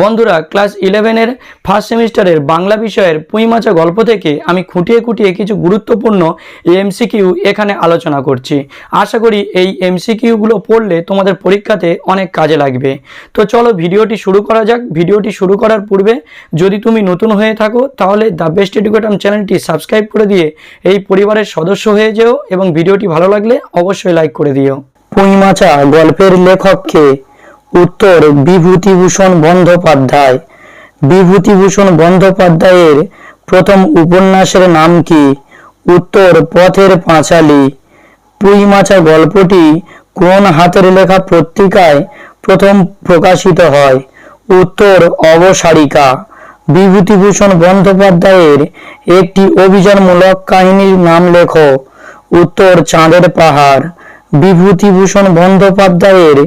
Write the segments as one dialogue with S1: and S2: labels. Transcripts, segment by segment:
S1: বন্ধুরা ক্লাস ইলেভেনের ফার্স্ট সেমিস্টারের বাংলা বিষয়ের পুঁইমাচা গল্প থেকে আমি খুঁটিয়ে খুঁটিয়ে কিছু গুরুত্বপূর্ণ এমসিকিউ এখানে আলোচনা করছি। আশা করি এই এমসিকিউগুলো পড়লে তোমাদের পরীক্ষাতে অনেক কাজে লাগবে। তো চলো ভিডিওটি শুরু করা যাক। ভিডিওটি শুরু করার পূর্বে যদি তুমি নতুন হয়ে থাকো, তাহলে দ্য বেস্ট এডুকেটাম চ্যানেলটি সাবস্ক্রাইব করে দিয়ে এই পরিবারের সদস্য হয়ে যেও এবং ভিডিওটি ভালো লাগলে অবশ্যই লাইক করে দিও। পুঁইমাচা গল্পের লেখককে উত্তর বিভূতিভূষণ বন্দ্যোপাধ্যায়। বিভূতিভূষণ বন্দ্যোপাধ্যায়ের প্রথম উপন্যাসের নাম কি? উত্তর, পথের পাঁচালী। পুঁইমাচা গল্পটি কোন হাতের লেখা পত্রিকায় প্রথম প্রকাশিত হয়? উত্তর, অবসারিকা। বিভূতিভূষণ বন্দ্যোপাধ্যায়ের একটি অভিযানমূলক কাহিনীর নাম লেখো। উত্তর, চাঁদের পাহাড়। বিভূতিভূষণ বন্দ্যোপাধ্যায়ের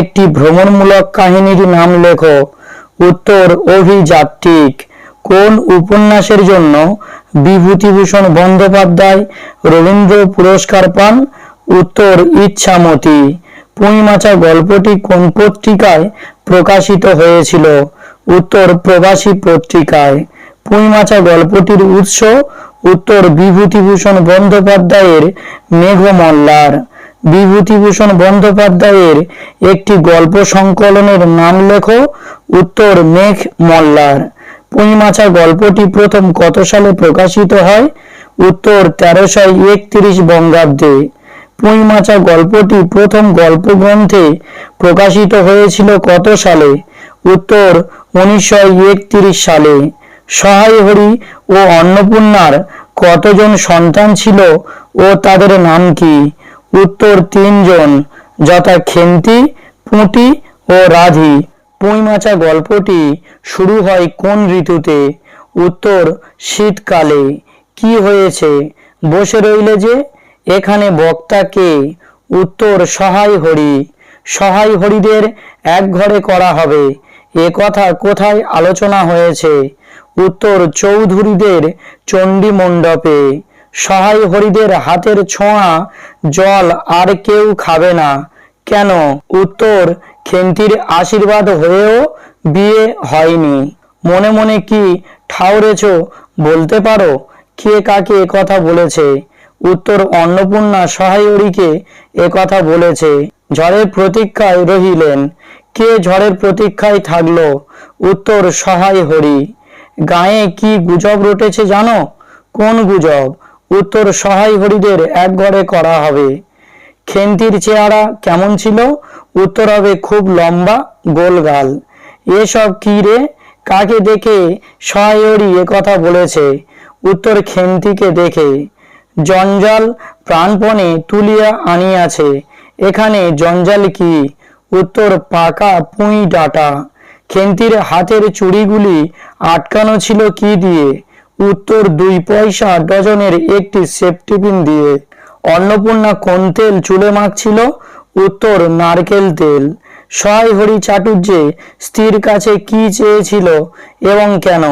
S1: একটি ভ্রমণমূলক কাহিনীর নাম লেখো। উত্তর অভিযাত্রিক কোন উপন্যাসের জন্য বিভূতিভূষণ বন্দ্যোপাধ্যায় রবীন্দ্র পুরস্কার পান? উত্তর ইচ্ছামতি। পুঁইমাচা গল্পটি কোন পত্রিকায় প্রকাশিত হয়েছিল? উত্তর প্রবাসী পত্রিকায়। পুঁইমাচা গল্পটির উৎস উত্তর বিভূতিভূষণ বন্দ্যোপাধ্যায়ের মেঘমল্লার। বিভূতিভূষণ বন্দ্যোপাধ্যায়ের একটি গল্প সংকলনের নাম লেখো, উত্তর মেঘ মল্লার। পুঁইমাচা গল্পটি প্রথম কত সালে প্রকাশিত হয়? উত্তর তেরোশো একত্রিশ বঙ্গাব্দে। পুঁইমাচা গল্পটি প্রথম গল্প গ্রন্থে প্রকাশিত হয়েছিল কত সালে? উত্তর উনিশশো একত্রিশ সালে। সহায় হরি ও অন্নপূর্ণার কতজন সন্তান ছিল ও তাদের নাম কি? উত্তর তিনজন যথা খেন্তি পুঁটি ও রাধি। পুঁইমাচা গল্পটি শুরু হয় কোন ঋতুতে? উত্তর, শীতকালে। কি হয়েছে? বসে রইলে যে? এখানে বক্তা কে? উত্তর, সহায় হরি। সহায় হরিদের এক ঘরে করা হবে। এ কথা কোথায় আলোচনা হয়েছে? উত্তর, চৌধুরীদের চণ্ডী মণ্ডপে সহায় হরিদের হাতের ছোঁয়া, জল আর কেউ খাবে না। কেন? উত্তর খেন্তির আশীর্বাদ হয়েও বিয়ে হয়নি। মনে মনে কি ঠাউরেছ বলতে পারো? কে কাকে কথা বলেছে? উত্তর অন্নপূর্ণা সহায়রীকে কথা বলেছে। ঝড়ের প্রতীক্ষায় রহিলেন। কে ঝড়ের প্রতীক্ষায় থাকল? উত্তর সহায় হরি। গায়ে কি গুজব রটেছে জানো? কোন গুজব? উত্তর সহায় হরিদের এক ঘরে করা হবে। খেন্তির চেহারা কেমন ছিল? উত্তর হবে খুব লম্বা, গোলগাল। এসব কি রে? কাকে দেখে সহায়রি এ কথা বলেছে? উত্তর খেন্তিকে দেখে। জঞ্জাল প্রাণপণে তুলিয়া আনিয়াছে। এখানে জঞ্জাল কি? উত্তর পাকা পুঁই ডাটা। খেন্তির হাতের চুড়িগুলি আটকানো ছিল কি দিয়ে? উত্তর দুই পয়সা ডজনের একটি সেফটিপিন দিয়ে অন্নপূর্ণা কোন তেল চুলে মাখছিল? উত্তর, নারকেল তেল। সহায় হরি চাটুর্যে স্ত্রীর কাছে কি চেয়েছিল এবং কেন?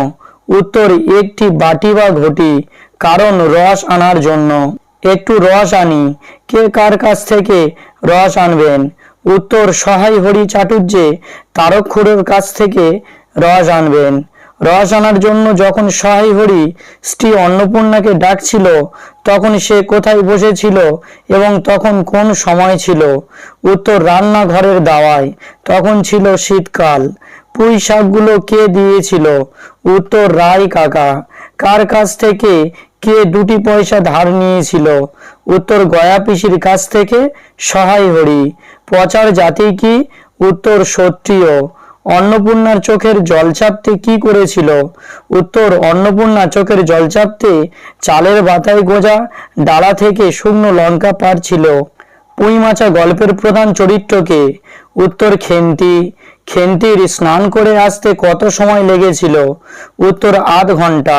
S1: উত্তর, একটি বাটি বা ঘটি, কারণ রস আনার জন্য। একটু রস আনি, কে কার কাছ থেকে রস আনবেন? উত্তর, সহায় হরি চাটুর্যে তারক তারক্ষুরের কাছ থেকে রস আনবেন। রস আনার জন্য যখন সহায় হরি, স্ত্রী অন্নপূর্ণাকে ডাকছিল, তখন সে কোথায় বসেছিল এবং তখন কোন সময় ছিল? উত্তর, রান্নাঘরের দাওয়ায়। তখন ছিল শীতকাল। পুঁই শাকগুলো কে দিয়েছিল? উত্তর, রায় কাকা। কার কাছ থেকে কে দুটি পয়সা ধার নিয়েছিল? উত্তর, গয়া পিসির কাছ থেকে সহায় হরি। পচার জাতি কি? উত্তর সত্রিয় অন্নপূর্ণার চোখের জল চাপতে কি করেছিল? উত্তর, অন্নপূর্ণা চোখের জল চাপতে চালের বাতায় গোজা ডালা থেকে শুকনো লঙ্কা পারছিল পুঁইমাচা গল্পের প্রধান চরিত্রকে উত্তর খেন্তি খেন্তির স্নান করে আসতে কত সময় লেগেছিল? উত্তর, আধ ঘণ্টা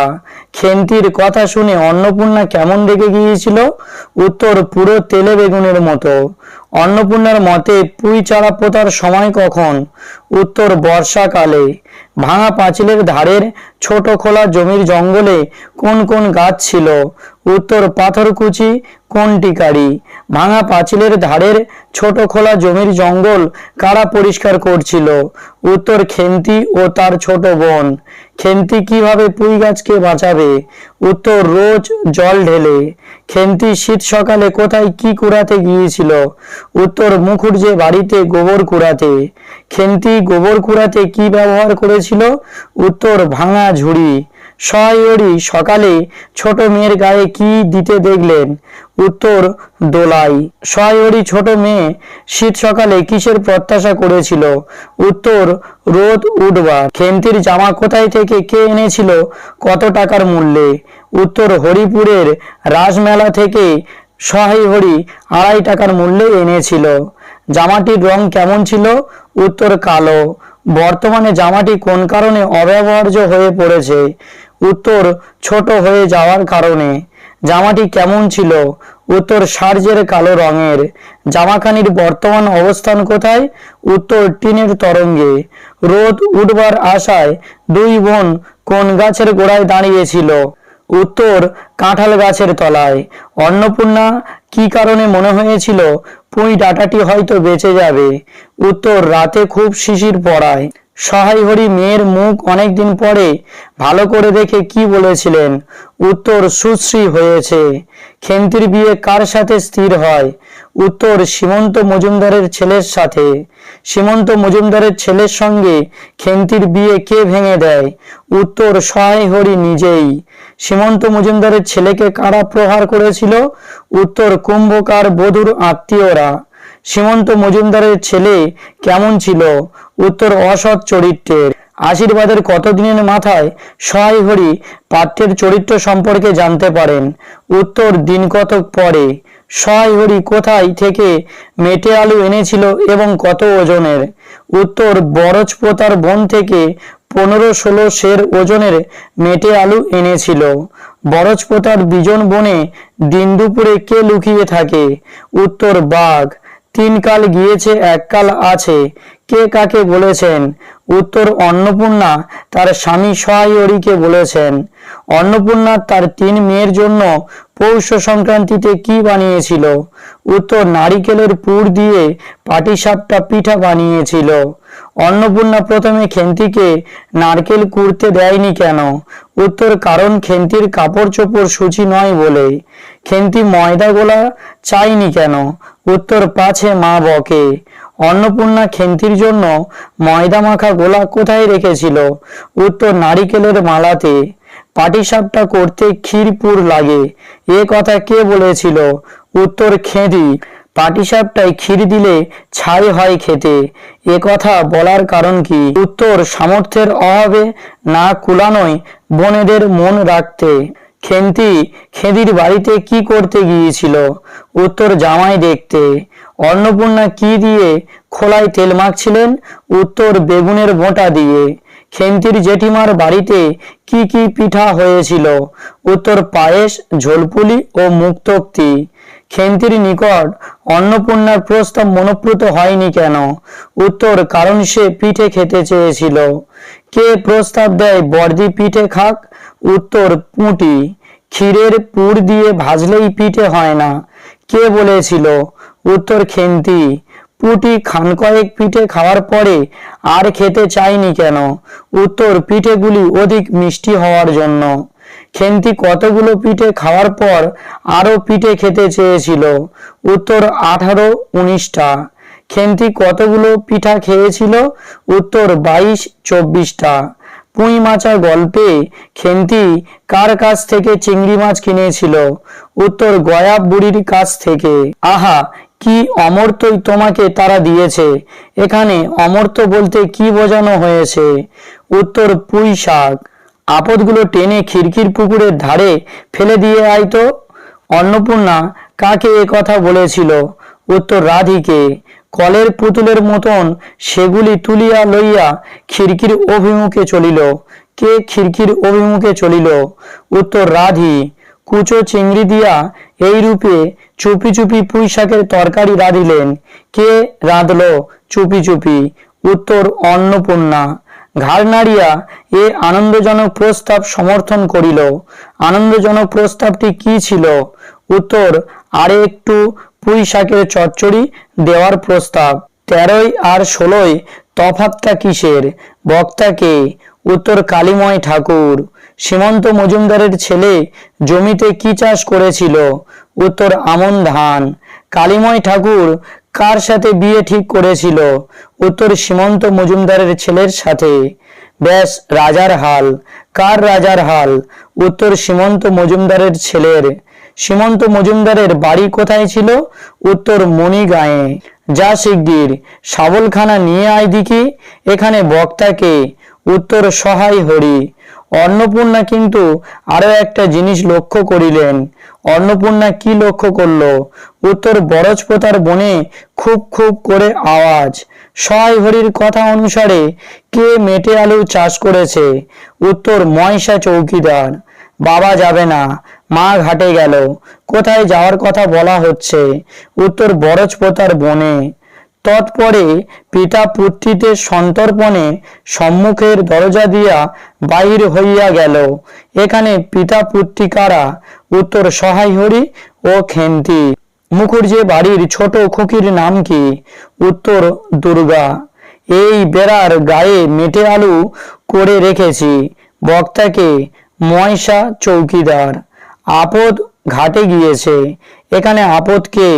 S1: খেন্তির কথা শুনে অন্নপূর্ণা কেমন রেগে গিয়েছিল? উত্তর, পুরো তেলে বেগুনের মতো। অন্নপূর্ণার মতে পুঁই চারা পোতার সময় কখন? উত্তর, বর্ষাকালে। ভাঙা পাঁচিলের ধারের ছোট খোলা জমির জঙ্গলে কোন কোন গাছ ছিল? উত্তর, পাথরকুচি, কোন টিকারি? ভাঙা পাঁচিলের ধারের ছোট খোলা জমির জঙ্গল কারা পরিষ্কার করছিল? উত্তর, খেন্তি ও তার ছোট বোন। খেন্তি কীভাবে পুঁই গাছকে বাঁচাবে? উত্তর, রোজ জল ঢেলে। খেন্তি শীত সকালে কোথায় কি কুড়াতে গিয়েছিল? উত্তর মুখুর্জে বাড়িতে গোবর কুড়াতে। খেন্তি গোবর কুড়াতে কি ব্যবহার করেছিল? উত্তর, ভাঙা ঝুড়ি। সহায়রি সকালে ছোট মেয়ের গায়ে কি দিতে দেখলেন? উত্তর, দোলাই। সহায়রি ছোট মেয়ে শীত সকালে কিসের প্রত্যাশা করেছিল? উত্তর, রোদ উঠবার। খেন্তির জামা কোথায় থেকে কে এনেছিল? কত টাকার মূল্যে? উত্তর, হরিপুরের রাজমেলা থেকে সহায় হরি আড়াই টাকার মূল্যে এনেছিল। জামাটির রং কেমন ছিল? উত্তর, কালো। বর্তমানে জামাটি কোন কারণে অব্যবহার্য হয়ে পড়েছে? উত্তর ছোট হয়ে যাওয়ার কারণে। জামাটি কেমন ছিল? উত্তর সার্জের কালো রঙের। জামাখানির বর্তমান অবস্থান কোথায়? উত্তর টিনের তরঙ্গে। রোদ উঠবার আশায় দুই বোন কোন গাছের গোড়ায় দাঁড়িয়েছিল? উত্তর কাঁঠাল গাছের তলায়। অন্নপূর্ণা কি কারণে মনে হয়েছিল, পুঁই ডাটাটি হয়তো বেঁচে যাবে? উত্তর রাতে খুব শিশির পড়ায়। সহায় হরি মেয়ের মুখ অনেকদিন পরে ভালো করে দেখে কি বলেছিলেন? উত্তর সুশ্রী হয়েছে। খেন্তির বিয়ে কার সাথে স্থির হয়? উত্তর সীমন্ত মজুমদারের ছেলের সাথে। সীমন্ত মজুমদারের ছেলের সঙ্গে খেন্তির বিয়ে কে ভেঙে দেয়? উত্তর সহায় হরি নিজেই। সীমন্ত মজুমদারের ছেলেকে কারা প্রহার করেছিল? উত্তর কুম্ভকার বধুর আত্মীয়রা। সীমন্ত মজুমদারের ছেলে কেমন ছিল? উত্তর, অসৎ চরিত্রের। আশীর্বাদের কতদিনের মাথায় সহায় হরি পাত্রের চরিত্র সম্পর্কে জানতে পারেন? উত্তর, দিন কতক পরে। সহায় হরি কোথায় থেকে মেটে আলু এনেছিল এবং কত ওজনের? উত্তর বরজপোতার বন থেকে পনেরো ষোলো সের ওজনের মেটে আলু এনেছিল। বরজপোতার বিজন বনে দিন দুপুরে কে লুকিয়ে থাকে? উত্তর, বাঘ। তিন কাল গিয়েছে এক কাল আছে। কে কাকে বলেছেন? উত্তর অন্নপূর্ণা, তার স্বামী সহায়রীকে বলেছেন। অন্নপূর্ণা তার তিন মেয়ের জন্য পৌষ সংক্রান্তিতে কি বানিয়েছিল? উত্তর নারিকেলের পুর দিয়ে পাটিসাপটা পিঠা বানিয়েছিল। অন্নপূর্ণা প্রথমে খেন্তিকে নারকেল কুড়তে দেয়নি কেন? উত্তর, কারণ খেন্তির কাপড় চোপড় সূচি নয় বলে। খেন্তি ময়দা গোলা চাইনি কেন? উত্তর, পাছে মা বকে। অন্নপূর্ণা খেন্তির জন্য ময়দা মাখা গোলা কোথায় রেখেছিল? উত্তর, নারিকেলের মালাতে। পাটিসাপটা করতে ক্ষীরপুর লাগে। এ কথা কে বলেছিল? উত্তর, খেদি। পাটিসাপটায় ক্ষীর দিলে ছাই হয় খেতে। এ কথা বলার কারণ কি? উত্তর সামর্থ্যের অভাবে না কুলানোয় বোনেদের মন রাখতে। খেন্তি খেদির বাড়িতে কি করতে গিয়েছিল? উত্তর জামাই দেখতে। অন্নপূর্ণা কি দিয়ে খোলায় তেল মাখছিলেন? উত্তর বেগুনের বোঁটা দিয়ে। খেন্তির জেঠিমার বাড়িতে কি কি পিঠা হয়েছিল? উত্তর পায়েস, ঝোলপুলি ও মুক্তোক্তি। খেন্তির নিকট অন্নপূর্ণার প্রস্তাব মনোপ্রুত হয়নি কেন? উত্তর, কারণ সে পিঠে খেতে চেয়েছিল। কে প্রস্তাব দেয়, বর্দি পিঠে খাক? উত্তর, পুঁটি। ক্ষীরের পুর দিয়ে ভাজলেই পিঠে হয় না। কে বলেছিল? উত্তর খেন্তি পুটি খান কয়েক পিঠে খাওয়ার পরে আর খেতে চাইনি কেন? উত্তর, পিঠেগুলি অধিক মিষ্টি হওয়ার জন্য। খেন্তি কতগুলো পিঠে খাওয়ার পর আরও পিঠে খেতে চেয়েছিল? উত্তর আঠারো, উনিশটা। খেন্তি কতগুলো পিঠা খেয়েছিল? উত্তর বাইশ, চব্বিশটা। পুঁই মাছা গল্পে খেন্তি কার কাছ থেকে চিংড়ি মাছ কিনেছিল? উত্তর গয়া বুড়ির কাছ থেকে। আহা, কি অমর্তই তোমাকে তারা দিয়েছে। এখানে অমর্ত বলতে কি বোঝানো হয়েছে? উত্তর পুঁই শাক। আপদগুলো টেনে খিড়কির পুকুরের ধারে ফেলে দিয়ে আয় তো অন্নপূর্ণা কাকে এ কথা বলেছিল? উত্তর, রাধিকে। কলের পুতুলের মতন সেগুলি তুলিয়া লইয়া খিড়কির অভিমুখে চলিল। কে খিড়কির অভিমুখে চলিল? উত্তর, রাধি। কুচো চিংড়ি দিয়া এই রূপে চুপি চুপি পুঁই শাকের তরকারি রাঁধিলেন। কে রাঁধল? চুপি চুপি। উত্তর, অন্নপূর্ণা। ঘাড় নাড়িয়া এ আনন্দজনক প্রস্তাব সমর্থন করিল। আনন্দজনক প্রস্তাবটি কি ছিল? উত্তর, আরে একটু পুঁই শাকের চচ্চড়ি দেওয়ার প্রস্তাব। তেরোই আর ষোলোই তফাতটা কিসের? বক্তাকে উত্তর, কালীময় ঠাকুর। সীমন্ত মজুমদারের ছেলে জমিতে কি চাষ করেছিল? উত্তর, আমন ধান। কালীময় ঠাকুর কার সাথে বিয়ে ঠিক করেছিল? উত্তর, সীমন্ত মজুমদারের ছেলের সাথে। ব্যাস, রাজার হাল। কার রাজার হাল? উত্তর, সীমন্ত মজুমদারের ছেলের। সীমন্ত মজুমদারের বাড়ি কোথায় ছিল? উত্তর, মণিগাঁয়ে। যা শিগগির। সাবলখানা নিয়ে আয় দিকে। এখানে বক্তাকে উত্তর, সহায় হরি। অন্নপূর্ণা কিন্তু আরও একটা জিনিস লক্ষ্য করিলেন। অন্নপূর্ণা কি লক্ষ্য করল? উত্তর, বরজপোতার বনে খুব খুব করে আওয়াজ। সহায় হরির কথা অনুসারে কে মেটে আলু চাষ করেছে? উত্তর ময়সা চৌকিদার। বাবা যাবে না, মা ঘাটে গেল। কোথায় যাওয়ার কথা বলা হচ্ছে? উত্তর, বরজপোতার বনে। তৎপরে পিতা পুত্রীতে সন্তর্পণে সম্মুখের দরজা দিয়া বাহির হইয়া গেল। এখানে পিতা পুত্রী কারা উত্তর সহায় হরি ও খেন্তি। মুখুর্জি বাড়ির ছোট খুকির নাম কি? উত্তর, দুর্গা। এই বেড়ার গায়ে মেটে আলু করে রেখেছি। বক্তাকে ময়সা চৌকিদার। আপদ ঘাটে গিয়েছে। এখানে আপদকে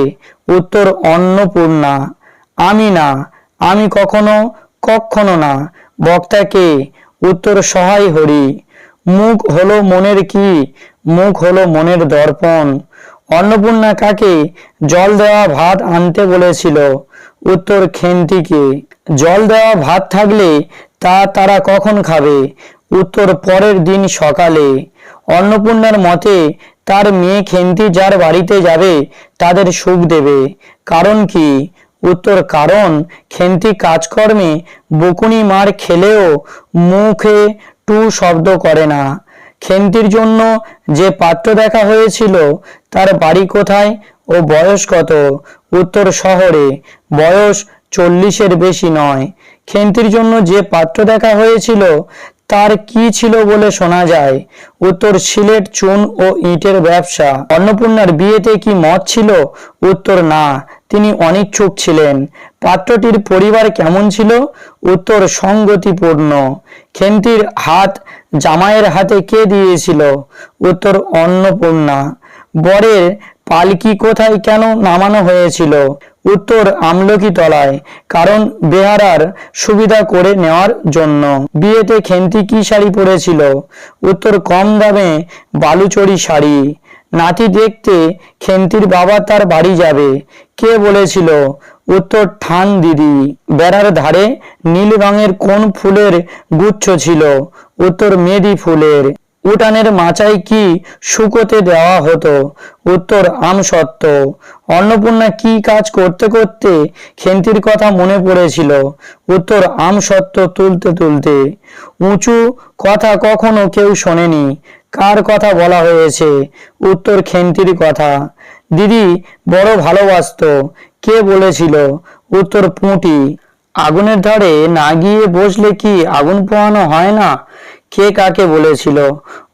S1: উত্তর অন্নপূর্ণা। আমি না, আমি কখনো কখনো না। বক্তাকে উত্তর সহায় হরি। মুখ হলো মনের কি, মুখ হলো মনের দর্পণ। অন্নপূর্ণা কাকে জল দেওয়া ভাত আনতে বলেছিল? উত্তর খেন্তিকে, জল দেওয়া ভাত থাকলে তা তারা কখন খাবে? উত্তর পরের দিন সকালে। অন্নপূর্ণার মতে, তার মেয়ে খেন্তি যার বাড়িতে যাবে, তাদের সুখ দেবে। কারণ কি? উত্তর কারণ, খেন্তি কাজকর্মে বকুনি মার খেলেও মুখে টু শব্দ করে না। খেন্তির জন্য যে পাত্র দেখা হয়েছিল, তার বাড়ি কোথায় ও বয়স কত? উত্তর শহরে, বয়স চল্লিশের বেশি নয়। খেন্তির জন্য যে পাত্র দেখা হয়েছিল, তার কি ছিল বলে শোনা যায়। উত্তর সিলেট চুন ও ইটের ব্যবসা। অন্নপূর্ণার বিয়েতে কি মত ছিল? উত্তর না। তিনি অনিচ্ছুক ছিলেন। পাত্রটির পরিবার কেমন ছিল? উত্তর, সঙ্গতিপূর্ণ। খেন্তির হাত জামাইয়ের হাতে কে দিয়েছিল? উত্তর, অন্নপূর্ণা। বরের পালকি কোথায় কেন নামানো হয়েছিল? উত্তর আমলকি তলায় কারণ বেহারার সুবিধা করে নেওয়ার জন্য। বিয়েতে খেন্তি কি শাড়ি পরেছিল? উত্তর, কম দামে বালুচরি শাড়ি। নাতি দেখতে খেন্তির বাবা তার বাড়ি যাবে। কে বলেছিল? উত্তর ঠান দিদি। বেড়ার ধারে নীল রঙের কোন ফুলের গুচ্ছ ছিল? উত্তর, মেদি ফুলের। উঠানের মাচায় কি শুকোতে দেওয়া হতো? উত্তর, আম আমসত্ত্ব অন্নপূর্ণা কি কাজ করতে করতে খেন্তির কথা মনে পড়েছিল? উত্তর, আম আমসত্ত্ব তুলতে তুলতে। উঁচু কথা কখনো কেউ শোনেনি। কার কথা বলা হয়েছে? উত্তর খেন্তির কথা। দিদি, বড় ভালোবাসতো। কে বলেছিল? উত্তর পুঁটি। আগুনের ধারে না গিয়ে বসলে কি আগুন পোহানো হয় না? কে কাকে বলেছিল?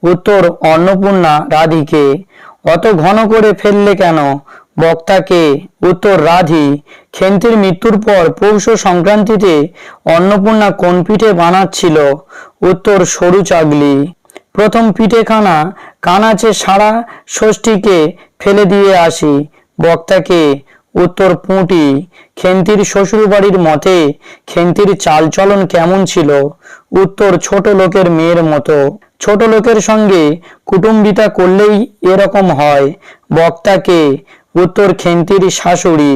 S1: উত্তর অন্নপূর্ণা রাধিকে। অত ঘন করে ফেললে কেন? বক্তাকে উত্তর রাধি। খেন্তির মৃত্যুর পর পৌষ সংক্রান্তিতে অন্নপূর্ণা কোন পিঠে বানাচ্ছিল? উত্তর সরু চাগলি। প্রথম পিঠেখানা কানাচে সারা ষষ্ঠীকে ফেলে দিয়ে আসি। বক্তাকে উত্তর পুঁটি, খেন্তির শ্বশুর বাড়ির মতে খেন্তির চালচলন কেমন ছিল? উত্তর, ছোট লোকের মেয়ের মতো। ছোট লোকের সঙ্গে কুটুম্বিতা করলেই এরকম হয়। বক্তাকে উত্তর, খেন্তির শাশুড়ি।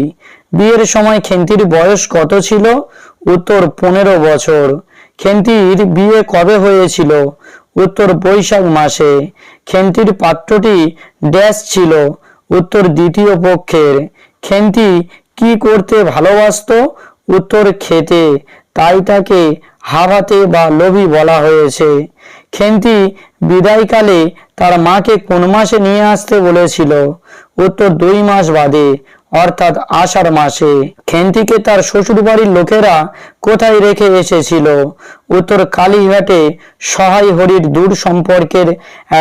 S1: বিয়ের সময় খেন্তির বয়স কত ছিল? উত্তর, পনেরো বছর। খেন্তির বিয়ে কবে হয়েছিল? উত্তর বৈশাখ মাসে খেন্তির পাত্রটি ড্যাশ ছিল। উত্তর দ্বিতীয় পক্ষের খেন্তি কি করতে ভালোবাসতো? উত্তর খেতে। তাই তাকে হাভাতে বা লোভী বলা হয়েছে। খেন্তি বিদায়কালে তার মাকে কোন মাসে নিয়ে আসতে বলেছিল? উত্তর দুই মাস বাদে। অর্থাৎ আষাঢ় মাসে। খেন্তিকে তার শ্বশুর বাড়ির লোকেরা কোথায় রেখে এসেছিল? উত্তর কালীঘাটে সহায় হরির দূর সম্পর্কের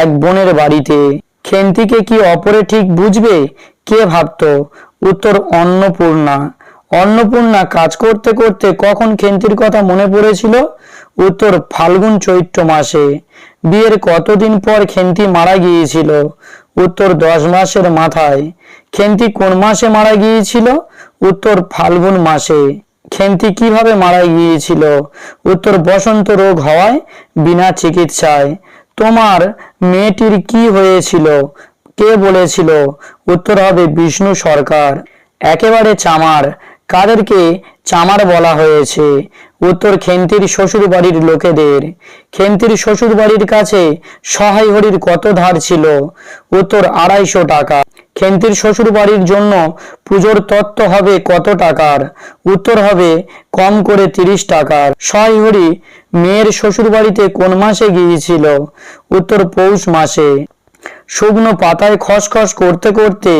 S1: এক বোনের বাড়িতে। খেন্তিকে কি অপরে ঠিক বুঝবে? কে ভাবতো? উত্তর অন্নপূর্ণা। অন্নপূর্ণা কাজ করতে করতে কখন খেন্তির কথা মনে পড়েছিল? উত্তর ফাল্গুন চৈত্র মাসে। বিয়ের কতদিন পর খেন্তি মারা গিয়েছিল? উত্তর দশ মাসের মাথায়। খেন্তি কোন মাসে মারা গিয়েছিল? উত্তর ফাল্গুন মাসে। খেন্তি কীভাবে মারা গিয়েছিল? উত্তর বসন্ত রোগ হওয়ায় বিনা চিকিৎসায়। তোমার মেয়েটির কি হয়েছিল? কে বলেছিল? উত্তর হবে বিষ্ণু সরকার। একেবারে চামার। কাদেরকে চামার বলা হয়েছে? উত্তর খেন্তির শ্বশুর বাড়ির লোকেদের। খেন্তির শ্বশুর বাড়ির কাছে সহায় হরির কত ধার ছিল? উত্তর আড়াইশো টাকা। খেন্তির শ্বশুর বাড়ির জন্য পুজোর তত্ত্ব হবে কত টাকার? উত্তর হবে, কম করে তিরিশ টাকার। হরি, মেয়ের শ্বশুর বাড়িতে কোন মাসে গিয়েছিল? উত্তর পৌষ মাসে। শুকনো পাতায় খসখস করতে করতে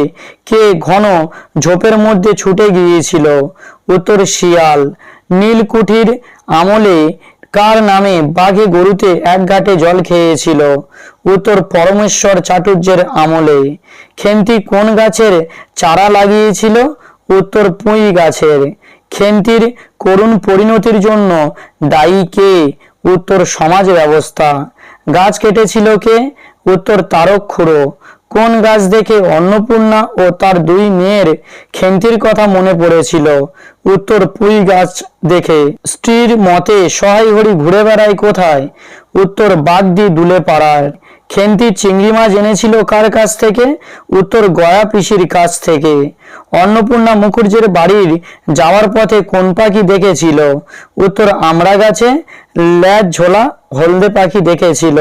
S1: কে ঘন ঝোপের মধ্যে ছুটে গিয়েছিল? উত্তর শিয়াল। নীলকুঠির আমলে কার নামে বাঘে গরুতে এক ঘাটে জল খেয়েছিল? উত্তর পরমেশ্বর চাটুর্যের আমলে। খেন্তি কোন গাছের চারা লাগিয়েছিল? উত্তর পুঁই গাছের। খেন্তির করুণ পরিণতির জন্য দায়ী কে? উত্তর সমাজ ব্যবস্থা। গাছ কেটেছিল কে? উত্তর তারক খুড়ো। কোন গাছ দেখে অন্নপূর্ণা ও তার দুই মেয়ের খেন্তির কথা মনে পড়েছিল? উত্তর, পুঁই গাছ দেখে। স্ত্রীর মতে সহায় হরি ঘুরে বেড়ায় কোথায়? উত্তর, বাগদি দুলে পাড়ায় খেন্তি চিংড়ি মাছ এনেছিল কার কাছ থেকে? উত্তর, গয়া পিসির কাছ থেকে। অন্নপূর্ণা মুখুর্জের বাড়ির যাওয়ার পথে কোন পাখি দেখেছিল? উত্তর, আমড়া গাছে, ল্যাজ ঝোলা হলদে পাখি দেখেছিল।